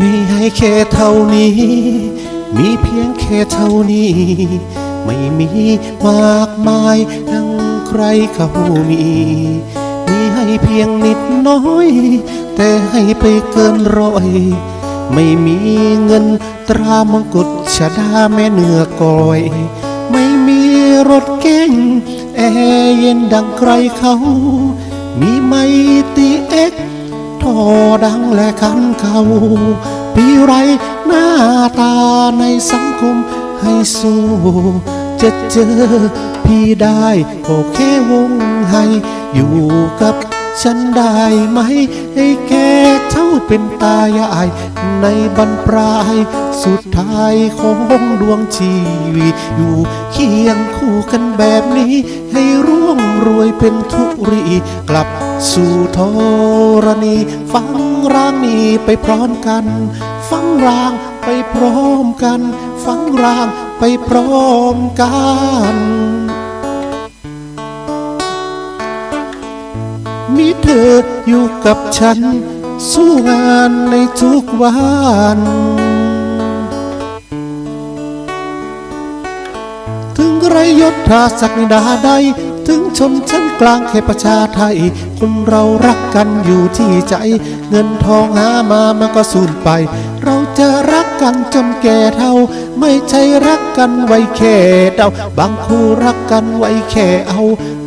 มีให้แค่เท่านี้ มีเพียงแค่เท่านี้ ไม่มีมากมายดังใครเขามี มีให้เพียงนิดน้อย แต่ให้ไปเกินร้อย ไม่มีเงินตรามงกุฎชะดาแม่เนื้อกลอย ไม่มีรถเก๋งแอร์เย็นดังใครเขา มีไม่ตีเอ็กทอ ดังและขันเขาปีไรหน้าตาในสังคมให้สู้จะเจอพี่ได้ก็แค่วงให้อยู่กับ ฉันได้ไหม ให้แก่เท่าเป็นตายาย ในบรรปลาย สุดท้ายของดวงชีวิต อยู่เคียงคู่กันแบบนี้ ให้ร่วงรวยเป็นทุรี กลับสู่ธรณีฟังร่างนี้ไปพร้อมกัน ฟังร่างไปพร้อมกัน ฟังร่างไปพร้อมกัน มีเธออยู่กับฉัน สู้งานในทุกวันถึงไรยศถาศักดาใด ถึงชนชั้นกลางแค่ประชาไทย คนเรารักกันอยู่ที่ใจ เงินทองหามามันก็สูญไป เราจะรักกันจนแก่เท่า ไม่ใช่รักกันไว้แค่เดาบางคู่รักกันไว้แค่เอา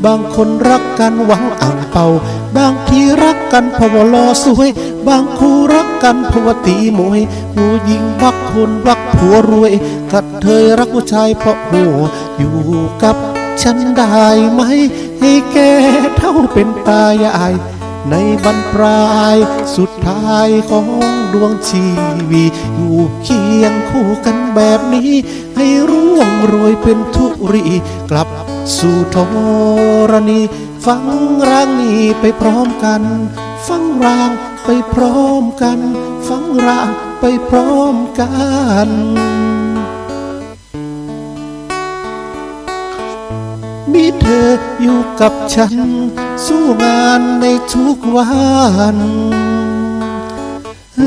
บางคนรักกันหวังอ่างเป่า บางทีรักกันเพราะว่าหลอสวย บางคู่รักกันเพราะว่าตีมวยผู้หญิงวักคนวักผัวรวย กัดเธยรักผู้ชายเพราะหัวอยู่กับฉันได้ไหม ให้แกเท่าเป็นตายาย ในบรรปลายสุดท้ายของดวงชีวีอยู่เคียงคู่กันแบบนี้ ให้ร่วงโรยเป็นทุ รีกลับสู่ธรณี ฟังร่างนี้ไปพร้อมกัน ฟังร่างไปพร้อมกัน ฟังร่างไปพร้อมกันมีเธออยู่กับฉัน สู้งานในทุกวันฮ